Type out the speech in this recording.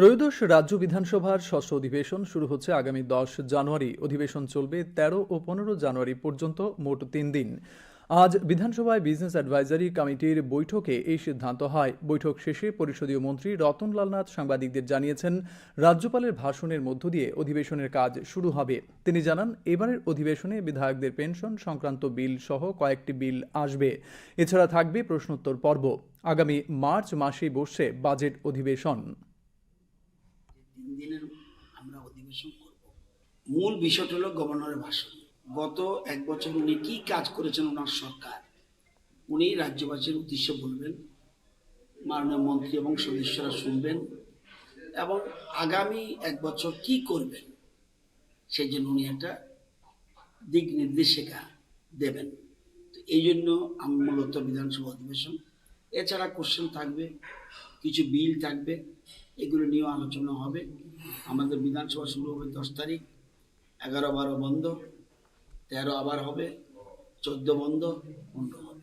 ত্রয়োদশ রাজ্য বিধানসভার ষষ্ঠ অধিবেশন শুরু হচ্ছে আগামী দশ জানুয়ারি। অধিবেশন চলবে তেরো ও পনেরো জানুয়ারি পর্যন্ত, মোট তিন দিন। আজ বিধানসভায় বিজনেস অ্যাডভাইজারি কমিটির বৈঠকে এই সিদ্ধান্ত হয়। বৈঠক শেষে পরিষদীয় মন্ত্রী রতনলাল নাথ সাংবাদিকদের জানিয়েছেন, রাজ্যপালের ভাষণের মধ্য দিয়ে অধিবেশনের কাজ শুরু হবে। তিনি জানান, এবারের অধিবেশনে বিধায়কদের পেনশন সংক্রান্ত বিল সহ কয়েকটি বিল আসবে। এছাড়া থাকবে প্রশ্নোত্তর পর্ব। আগামী মার্চ মাসেই বসছে বাজেট অধিবেশন তিন দিনের আমরা অধিবেশন করব। মূল বিষয়টা হলো গভর্নরের ভাষণ। গত এক বছর উনি কি কাজ করেছেন ওনার সরকার, উনি রাজ্যবাসীর উদ্দেশ্যে বলবেন, মাননীয় মন্ত্রী এবং সদস্যরা শুনবেন এবং আগামী এক বছর কি করবেন, সেই জন্য উনি একটা দিক নির্দেশিকা দেবেন। তো এই জন্য আমি, মূলত বিধানসভা অধিবেশন। এছাড়া কোশ্চেন থাকবে, কিছু বিল থাকবে। এগুলো নিয়েও আলোচনা হবে। আমাদের বিধানসভা শুরু হবে দশ তারিখ, এগারো বারো বন্ধ, তেরো আবার হবে, চোদ্দ বন্ধ, পনেরো বন্ধ।